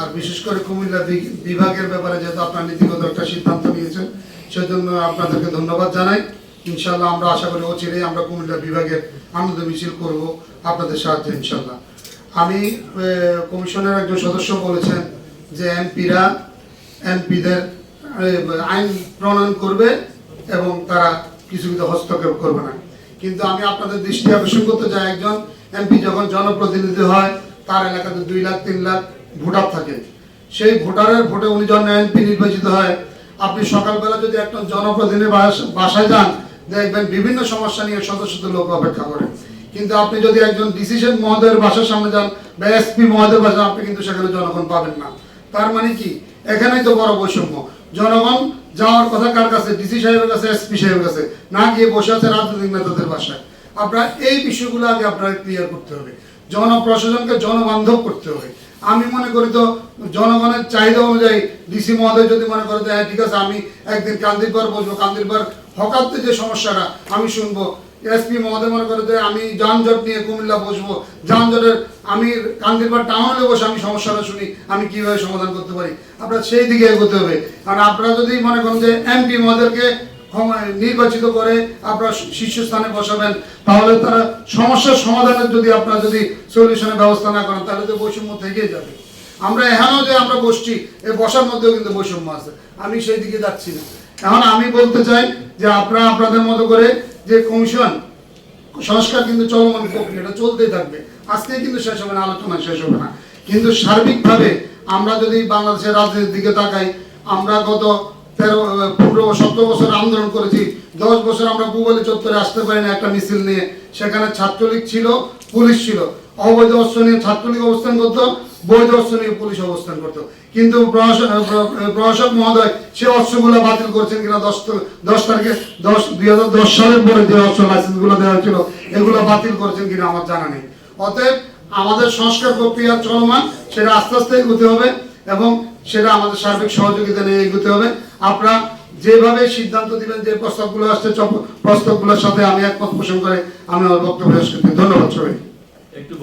আর বিশেষ করে কুমিল্লা বিভাগের ব্যাপারে যেহেতু আপনার নীতিগত একটা সিদ্ধান্ত নিয়েছেন, সেজন্য আপনাদেরকে ধন্যবাদ জানাই। ইনশাল্লাহ আমরা আশা করি অচিরেই আমরা কুমিল্লা বিভাগের আনন্দ মিছিল করব আপনাদের সাহায্যে ইনশাল্লাহ আমি কমিশনের একজন সদস্য বলেছেন যে এমপিরা, এমপিদের আইন প্রণয়ন করবে এবং তারা কিছু কিছু হস্তক্ষেপ করবে না। কিন্তু আমি আপনাদের দৃষ্টি আকর্ষণ করতে চাই, একজন এমপি যখন জনপ্রতিনিধি হয়, তার এলাকাতে দুই লাখ, তিন লাখ ভোটার থাকে। সেই ভোটারের ভোটে উনি যখন এমপি নির্বাচিত হয়, আপনি সকালবেলা যদি একটা জনপ্রতিনিধি বাসায় যান, দেখবেন বিভিন্ন সমস্যা নিয়ে শত শত লোক অপেক্ষা করে। কিন্তু আপনি যদি একজন ডিসিশন মহোদয়ের বাসার সামনে যান বা এসপি মহোদয়ের বাসা আপনি কিন্তু সেখানে জনগণ পাবেন না। তার মানে কি? এখানেই তো বড় বৈষম্য। জনগণ যাওয়ার কথা কার কাছে? ডিসি সাহেবের কাছে এসপি সাহেবের কাছে। না গিয়ে বসে আছে রাজনৈতিক নেতাদের বাসায়। আপনার এই বিষয়গুলো আগে আপনার ক্লিয়ার করতে হবে। জনপ্রশাসনকে জনবান্ধব করতে হবে। আমি মনে করি তো জনগণের চাহিদা অনুযায়ী ডিসি মহোদয় যদি মনে করে হ্যাঁ ঠিক আছে, আমি একদিন কান্দিরবার বসবো। কান্দিরবার হকাতে যে সমস্যাটা আমি শুনব। এসপি মহোদয় মনে করে যে, আমি যানজট নিয়ে কুমিল্লা বসবো। যানজটের, আমি কান্দিরবার টাউনে বসে আমি সমস্যাটা শুনি, আমি কীভাবে সমাধান করতে পারি? আপনার সেই দিকে এগোতে হবে। কারণ আপনারা যদি মনে করেন যে এমপি মহোদয়কে নির্বাচিত করে আপনারা শীর্ষস্থানে বসাবেন, তাহলে তারা সমস্যার সমাধানের যদি আপনারা যদি সলিউশনের ব্যবস্থা না করেন, তাহলে তো বৈষম্য থেকেই যাবে। আমরা এখানেও যে আমরা বসছি এই বসার মধ্যেও কিন্তু বৈষম্য আছে। আমি সেই দিকে যাচ্ছি না। এখন আমি বলতে চাই যে আপনারা আপনাদের মতো করে যে কমিশন, সংস্কার কিন্তু চলমান প্রক্রিয়া এটা চলতেই থাকবে। আজকে কিন্তু শেষ হবে না, আলোচনা শেষ হবে না। কিন্তু সার্বিকভাবে আমরা যদি বাংলাদেশের রাজনীতির দিকে তাকাই, আমরা গত তেরো পনেরো, সতেরো বছর আন্দোলন করেছি। দশ বছর আমরা ভূগোলে চত্বরে আসতে একটা মিছিল নিয়ে। সেখানে ছাত্রলীগ ছিল, পুলিশ ছিল। অবৈধ অস্ত্র নিয়ে ছাত্রলীগ অবস্থান করতো, বৈধ অস্ত্র নিয়ে পুলিশ অবস্থান করতো। কিন্তু প্রশাসক মহোদয় সে অস্ত্রগুলো বাতিল করেছেন কিনা দশ দশ তারিখে, দশ, দুই হাজার দশ সালের পরে যে অস্ত্র লাইসেন্সগুলো দেওয়া হয়েছিল, এগুলো বাতিল করেছেন কিনা আমার জানা নেই। অতএব আমাদের সংস্কার প্রক্রিয়া চলমান, সেটা আস্তে আস্তে এগোতে হবে এবং সেটা আমাদের সার্বিক সহযোগিতা নিয়ে এগোতে হবে। আপনারা যেভাবে সিদ্ধান্ত দিবেন যে প্রস্তাবগুলো আসছে প্রস্তাবগুলোর সাথে আমি একমত পোষণ করে আমি আমার বক্তব্য করতে ধন্যবাদ সবাই একটু